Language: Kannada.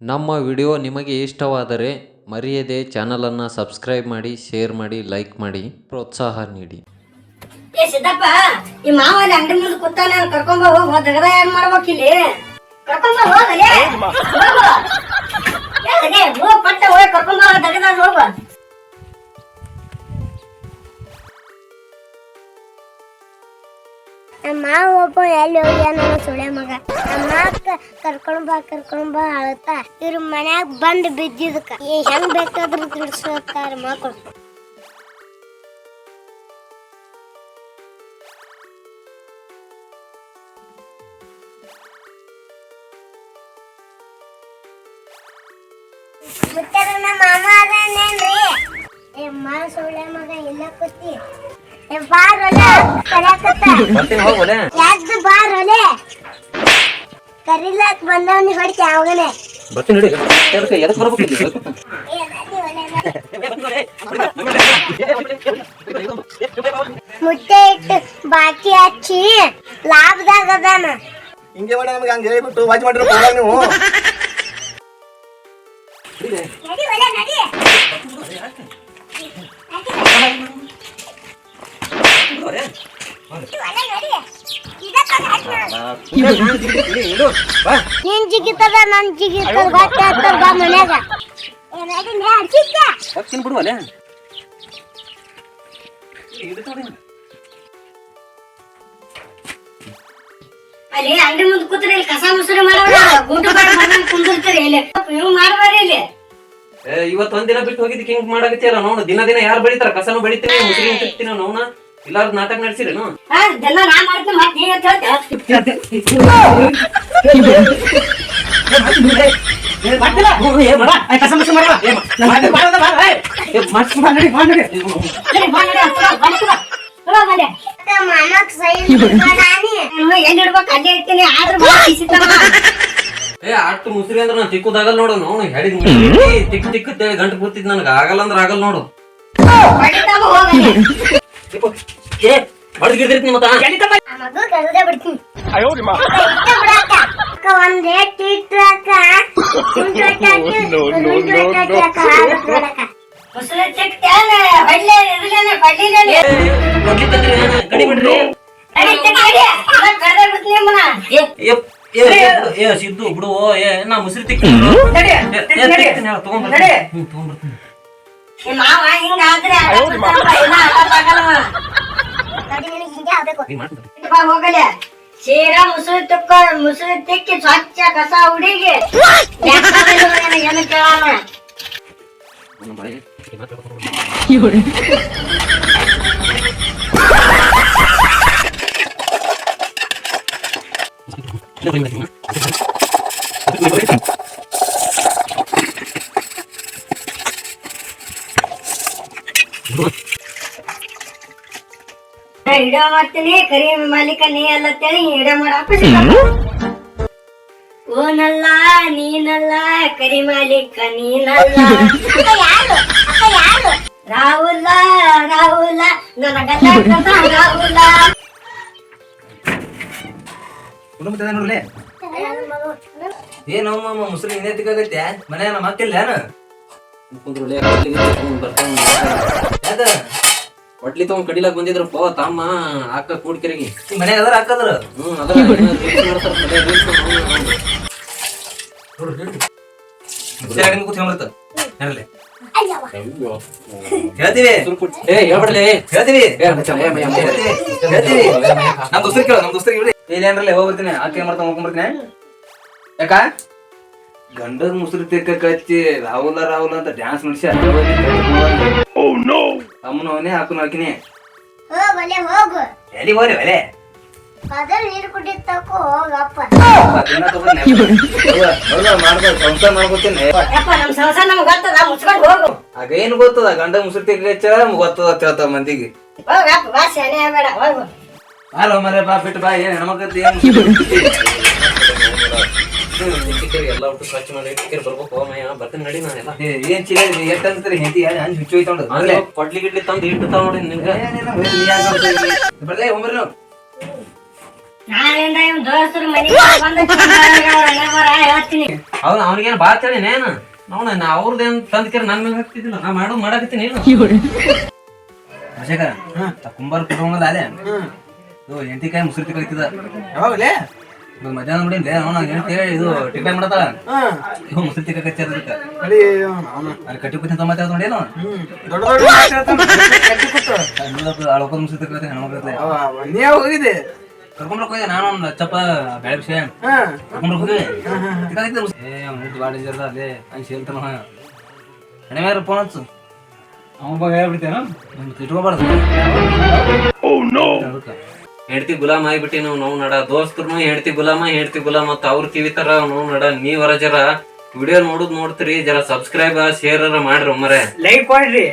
ನಮ್ಮ ವಿಡಿಯೋ ನಿಮಗೆ ಇಷ್ಟವಾದರೆ ಮರೆಯದೆ ಚಾನಲನ್ನು ಸಬ್ಸ್ಕ್ರೈಬ್ ಮಾಡಿ ಶೇರ್ ಮಾಡಿ ಲೈಕ್ ಮಾಡಿ ಪ್ರೋತ್ಸಾಹ ನೀಡಿ. ಏ ಸಿದ್ದಪ್ಪ ಈ ಮಾವ ಅಲ್ಲಿ ಅಂಗಡಿ ಮುಂದೆ ಕೂತಾನೆ ಅವ್ನ್ ಕರ್ಕೊಂಡ್ ಬಾ ಹೋಗ್ ದಗದ ಏನ್ ಮಾಡ್ಬೇಕ್ ಇಲ್ಲಿ? ಕರ್ಕೊಂಡ್ ಬಾ ಹೋಗಲೇ ಹೋಗ್ ಪಟ್ಟ ಹೋಗಿ ಕರ್ಕೊಂಡ್ ಬಾ ದಗದ ಮಾವ ಒಬ್ಬ ಎಲ್ಲಿ ಹೋಗ್ಯಾನ ನನ್ನ ಸುಳೆ ಮಗ. ನಮ್ಮ ಅಕ್ಕ ಕರ್ಕೊಂಡ್ ಬಾ ಕರ್ಕೊಂಡ್ ಬಾ ಅಳತ. ಇವ್ರ ಮನ್ಯಾಗ ಬಂದ್ ಬಿದ್ದಿದಕ್ಕ ಈ ಹೆಂಗ್ ಬೇಕಾದ್ರೂ ತಿಳ್ಸ್ಕೊತಾರ ಮಕ್ಕಳು ಮುತ್ತರ ನಮ್ಮ ಮಾಮ ಅದೇನೇನ್ರಿ? ಏ, ಮಾ ಮಗ, ಇಲ್ಲ ಕೂತಿ ಏ ಬಾರಲ್ಲ ಕರ್ಯಾಕತ್ತ. ಬರ್ತೀನಿ ಹೋಗೋಲೆ ಯಾಕೆ ಬಾರಲೆ ಕರಿಲಾಕ್ ಬಂದವನಿ ಹೊಡಿತ ಅವಗನೆ ಬರ್ತೀನಿ ನೋಡಿ. ಎದಕ್ಕೆ ಎದಕ್ಕೆ ಬರ್ಬೇಕು ಇಲ್ಲಿ? ಮುಟ್ಟೆ ಇಟ್ಟು ಬಾಕಿ ಹಚ್ಚಿ ಲಾಭದಾಗ ಅದಾನ. ಹಿಂಗೆ ಮಾಡಿ ನಮ್ಗೆ ಹಂಗೆ ಹೇಳ್ಬಿಟ್ಟು ವಾಚ್ ಮಾಡಿರೋ ಹೋದಾಗ ನೀವು. ನಿನ್ ಜಿಗಿತದ ನನ್ ಜಿಗಿತದ ಗೊತ್ತ ಆಗ್ತದ ಬಾ ಮನ್ಯಾಗ. ಏ ನಡಿ ನೇ ಹಚ್ಚಿದ್ದ. ಬರ್ತೀನಿ ಬಿಡುವಲೆ ಅಲ್ಲಿ ಅಂಗಡಿ ಮುಂದೆ ಕೂತ್ರೆ ಇಲ್ಲಿ ಕಸ ಮುಸುರಿ ಮಾಡೋಣ ಗುಂಡು ಬಾಡ ಮಾಡ್ದಂಗ್ ಕುಂದಿರ್ತೀರಿ ಇಲ್ಲಿ. ನೀವು ಮಾಡ್ಬಾರಿ ಇಲ್ಲಿ. ಏ, ಇವತ್ತು ಒಂದಿನ ಬಿಟ್ಟು ಹೋಗಿದ್ದಕ್ಕೆ ಹಿಂಗ್ ಮಾಡಕತ್ತಿಯಲ್ಲ ನೋಡು. ದಿನ ದಿನ ಯಾರು ಬೆಳಿತಾರ? ಕಸನು ಬೆಳಿತೀನಿ ಮುಸ್ರಿ ಇಲ್ಲಾರ್ದ ನಾಟಕ ನಡೆಸಿರೇನು? ನಾ ಮಾಡ್ತೀನಿ ಮತ್ತೆ ನೀ ಅಂತ. ಏ ಅಷ್ಟು ಮುಸ್ರಿ ಅಂದ್ರೆ ನಾನು ತಿಕ್ಕುದಾಗಲ್ಲ ನೋಡು ಅವನು ಹೇಳಿದ್ ತಿಕ್ ತಿಕ್ಕ ಅಂತೇಳಿ ಗಂಟು ಕೂತಿದ್ ನನಗೆ ಆಗಲ್ಲ ಅಂದ್ರೆ ಆಗಲ್ಲ ನೋಡು. ಹೊಡೆದಿರ್ತೀನಿ ಮತ್ತ ಸಿದ್ದು ಬಿಡು ಏ ನಾ ಮುಸ್ರಿ ತಗೊಂಡ್ಬರ್ತೀನಿ ಮಾವ ಹಿಂಗಾದ್ರೆ ಆಗಲ್ಲ, ಇಲ್ಲ ಆಗಲ್ಲ. ನೋಡಿ ನಿನಗ್ ಹಿಂಗೆ ಆಗ್ಬೇಕು ನೀ ಮಾಡ್ತೀನಿ ಇಟ್ಟು ಬಾ ಹೋಗಲೆ. ಸೀರಾ ಮುಸುರಿ ತುಕ್ಕ ಮುಸುರಿ ತಿಕ್ಕಿ ಸ್ವಚ್ಛ ಕಸ ಹುಡುಗಿ. ಏನು ಕೇಳ ಹಿಡಿಯೋ ಮಾಡ್ತೀನಿ ಕರಿ ಮಾಲೀಕ ನೀ ಅಲ್ಲ ತೇಳಿ ಹಿಡಿಯೋ ಮಾಡಪ್ಪ ಓನಲ್ಲ ನೀನಲ್ಲ ಕರಿ ಮಾಲೀಕ ನೀನಲ್ಲ. ರಾಹುಲ ರಾಹುಲ ನನಗಲ್ಲ ಕಥ ರಾಹುಲ. ನೋಡ್ಲೆ? ಏನೋ ಮಾಮ ಮುಸ್ರಿ ಇನ್ನೇ ತಿಕ್ಕಾಗತ್ತೆ ಮನೆ ನಮ್ಮ ಮಕ್ಕಿಲ್ಲ ಏನು? ಕುಂದ್ರಲೆ ಹೊಟ್ಲಿ ತಗೊಂಡ್ ಕಡಿಲಾಕ್ ಬಂದಿದ್ರು ಪೋ ತಮ್ಮ ಅಕ್ಕ ಕೂಡ್ಕಿರಿಗೆ ಮನೆ ಅದ್ರ ಹಾಕದ್ರ? ಹ್ಮ್ ಅದ್ರ ಹೇಳ್ತೀವಿ. ಏ ಹೇಳ್ಬಿಡ್ಲಿ. ಹೇಳ್ತೀವಿ. ಹೇಳ್ತೀವಿ. ನಮ್ ದೋಸ್ತರ್ ಕೇಳ ನಮ್ ದೋಸ್ತರ್ ಕೇಳಿ. ಇಲ್ಲೇನ್ರಲ್ಲ ಹೋಗ್ಬರ್ತೀನಿ. ಆಕೆ ಮಾಡ್ತಾ ಹೋಗ್ಬಿಡ್ತೀನಿ ಯಾಕ? ಗಂಡದ ಮುಸುರಿ ತೆಕ್ಕ ಕಚ್ಚಿ ರಾಹುಲ ರಾಹುಲ ಅಂತ ಡ್ಯಾನ್ಸ್ ಮಾಡಿಸಿ ಅಮ್ಮನ ಅವನೇ ಹಾಕು ಹಾಕಿನಿ ಹೋಗ್ ಒಲೆ ಹೋಗು. ಎಲ್ಲಿ ಒಲೆ ನೀರು ಹೋಗಪ್ಪ. ಸಂಸಾರ ಮಾಡ್ಕೊತೀನಿ ಸಂಸಾರ ನಮ್ಗೆ ಗೊತ್ತದ? ಮುಚ್ಕೊಂಡು ಹೋಗು. ಆಗ ಏನ್ ಗೊತ್ತದ? ಗಂಡ ಮುಸುರಿ ತೆಕ್ಕ ಕಚ್ಚ ಗೊತ್ತದ ಅಂತ ಹೇಳ್ತಾವ ಮಂದಿಗೆ. ಹಲೋ ಬಾ ಶಾನೆ ಬೇಡ ಹೋಗು. ಹಾಲೋ ಮರೆ ಬಾ ಬಿಟ್ಟು ಬಾ. ಏನ್ ಏನ್? ಎಲ್ಲ ಒಟ್ಟು ಸ್ವಚ್ಛ ಮಾಡಿ ಟಿಕೆಟ್ ಬರ್ಬೇಕು ಹೋಮಯ್ಯ ಬರ್ತೀನಿ ನಡಿ ನಾ ಎಲ್ಲ. ಏನ್ ಎಷ್ಟ್ ಹೆಂಡತಿ ಹಂಚ್ ಹುಚ್ಚು ಹೋಯ್ತೊಂಡು ಕೊಡ್ಲಿ ಗಿಡ್ಲಿ ತಂದು ನೋಡಿ ನಾವು ಅವ್ನು ಅವನಿಗೇನು ಬಾ ನೇನು ಅವನ ನಾ ಅವ್ರದ್ದೇನು ನನ್ನ ಮೇಲೆ ಹಾಕ್ತಿದ್ದಿಲ್ಲ. ನಾ ಮಾಡೋದು ಮಾಡಾಕತ್ತೀನಿ ಅಶೇಖರ ಕುಂಬಾರ ಕುಟುಂಬದ ಅದೇ ಹೆಂಡತಿ ಕಾಯಿ ಮುಸುರ್ತಿ ಕಲಿತಿದ ಯಾವಾಗಲೇ? ಇದು ಮಧ್ಯಾಹ್ನ ನೋಡಿ ಅವನ ಹೆಂಡತಿ ಇದು ಟಿಫನ್ ಮಾಡತಾಳ ಇವ್ ಮುಸುರಿ ತಿಕ್ಕ ಕಚ್ಚದ ಅದಕ್ಕೆ ಅಲ್ಲಿ ಅವನು. ಅಲ್ಲಿ ಕಟ್ಟಿ ದೊಡ್ಡ ದೊಡ್ಡ. ಅಳ್ಕೊಂಡ್ ತಿಕ್ಕ ಹೆಣ್ಮಕ್ಳು ಹೋಗಿದ್ದೆ? ಹೋಗಿ ನಾನು ಒಂದು ಚಪ್ಪ ಬೆಳೆ ವಿಷಯ ಹಾ. ಕರ್ಕೊಂಡ್ರಕ್ ಹೋಗಿ ಏ ಅವ್ನು ಹಂಗೆ ಫೋನ್ ಹಚ್ಚು. ಬಗ್ಗೆ ಹೇಳ್ಬಿಡ್ತೇನ? ಇಟ್ಕೋಬಾರ್ದು. ಅದಕ್ಕೆ. ಹೆಂಡತಿ ಗುಲಾಮ್ ಆಗಿಬಿಟ್ಟಿ ನಾವು ನೋವು ನಡ. ದೋಸ್ತರು ಹೆಂಡತಿ ಗುಲಾಮ ಹೆಂಡತಿ ಗುಲಾಮ ಅಂತ ಅವ್ರ ಕಿವಿತಾರ ನೋವು ನಡ. ನೀವರ ಜರ ವಿಡಿಯೋ ನೋಡುದ್ ನೋಡ್ತೀರಿ ಜರ ಸಬ್ಸ್ಕ್ರೈಬ್ ಶೇರ್ ಮಾಡ್ರಿ ಒಮ್ಮರೆ. ಲೈಕ್ ಕೊಡ್ರಿ